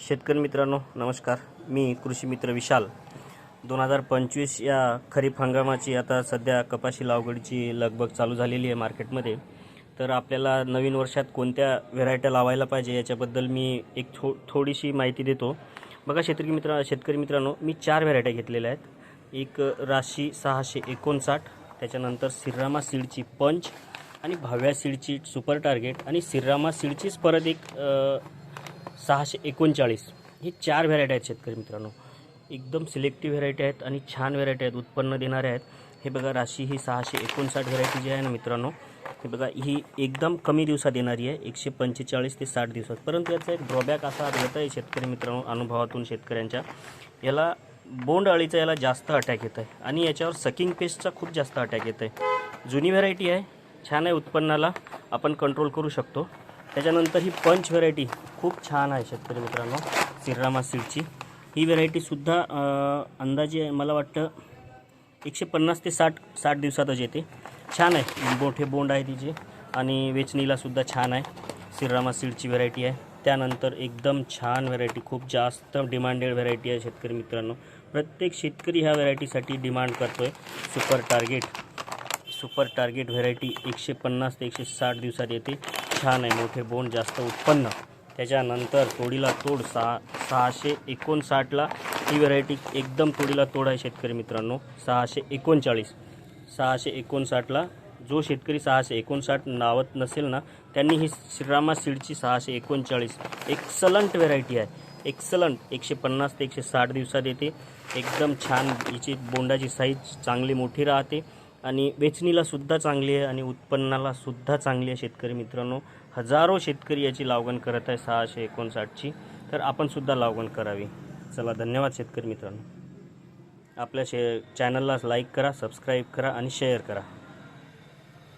शेतकरी मित्रांनो नमस्कार. मी कृषी मित्र विशाल. दोन हजार पंचवीस या खरीप हंगामाची आता सध्या कपाशी लागवडीची लगबग चालू झालेली आहे मार्केटमध्ये. तर आपल्याला नवीन वर्षात कोणत्या व्हेरायट्या लावायला पाहिजे याच्याबद्दल मी एक थो थोडीशी माहिती देतो. बघा शेतकरी मित्र शेतकरी मित्रांनो मी चार व्हेरायट्या घेतलेल्या आहेत. एक राशी सहाशे एकोणसाठ त्याच्यानंतर सिर्रामा सीडची पंच आणि भाव्या सीडची सुपर टार्गेट आणि सिर्रामा सीडचीच परत एक सहाशे एकोणचाळीस. ही चार व्हेरायटी आहेत शेतकरी मित्रांनो. एकदम सिलेक्टिव्ह व्हेरायटी आहेत आणि छान व्हेरायटी आहेत उत्पन्न देणाऱ्या आहेत. हे बघा राशी ही सहाशे एकोणसाठ व्हेरायटी जी आहे ना मित्रांनो हे बघा ही एकदम कमी दिवसात येणारी आहे एकशे पंचेचाळीस ते साठ दिवसात. परंतु याचा एक ड्रॉबॅक असा येत आहे शेतकरी मित्रांनो अनुभवातून शेतकऱ्यांच्या. याला बोंड अळीचा याला जास्त अटॅक येत आहे आणि याच्यावर सकिंग पेस्टचा खूप जास्त अटॅक येत आहे. जुनी व्हेरायटी आहे छान आहे उत्पन्नाला आपण कंट्रोल करू शकतो. त्याच्यानंतर ही पंच व्हेरायटी खूप छान आहे शेतकरी मित्रांनो सिर्रामा सीडची. ही व्हेरायटीसुद्धा अंदाजे मला वाटतं एकशे पन्नास ते साठ साठ दिवसातच येते. छान आहे. मोठे बोंड आहे तिचे आणि वेचणीलासुद्धा छान आहे. सिर्रामा सीडची व्हेरायटी आहे. त्यानंतर एकदम छान व्हेरायटी खूप जास्त डिमांडेड व्हेरायटी आहे शेतकरी मित्रांनो. प्रत्येक शेतकरी ह्या व्हेरायटीसाठी डिमांड करतो आहे super target super target variety एकशे पन्नास ते एकशे साठ दिवसात येते. छान आहे मोठे बोंड जास्त उत्पन्न. त्याच्यानंतर तोडीला तोड सहा सहाशे एकोणसाठला ही व्हरायटी एकदम तोडीला तोड आहे शेतकरी मित्रांनो. सहाशे एकोणचाळीस सहाशे एकोणसाठला. जो शेतकरी सहाशे एकोणसाठ नावत नसेल ना त्यांनी ही श्रीरामा सीडची सहाशे एकोणचाळीस. एक्सलंट व्हेरायटी आहे. एक्सलंट एकशे पन्नास ते एकशे साठ दिवसात येते. एकदम छान हिची बोंडाची साईज चांगली मोठी राहते. आणि वेचणीला सुद्धा चांगली आहे आणि उत्पन्नाला सुद्धा चांगली आहे शेतकरी मित्रांनो. हजारो शेतकरी याची लागवण करत आहे सहाशे एकोणसाठची. तर आपण सुद्धा लागवण करावी. चला धन्यवाद शेतकरी मित्रांनो. आपल्या शे चॅनलला लाईक करा सबस्क्राईब करा आणि शेअर करा.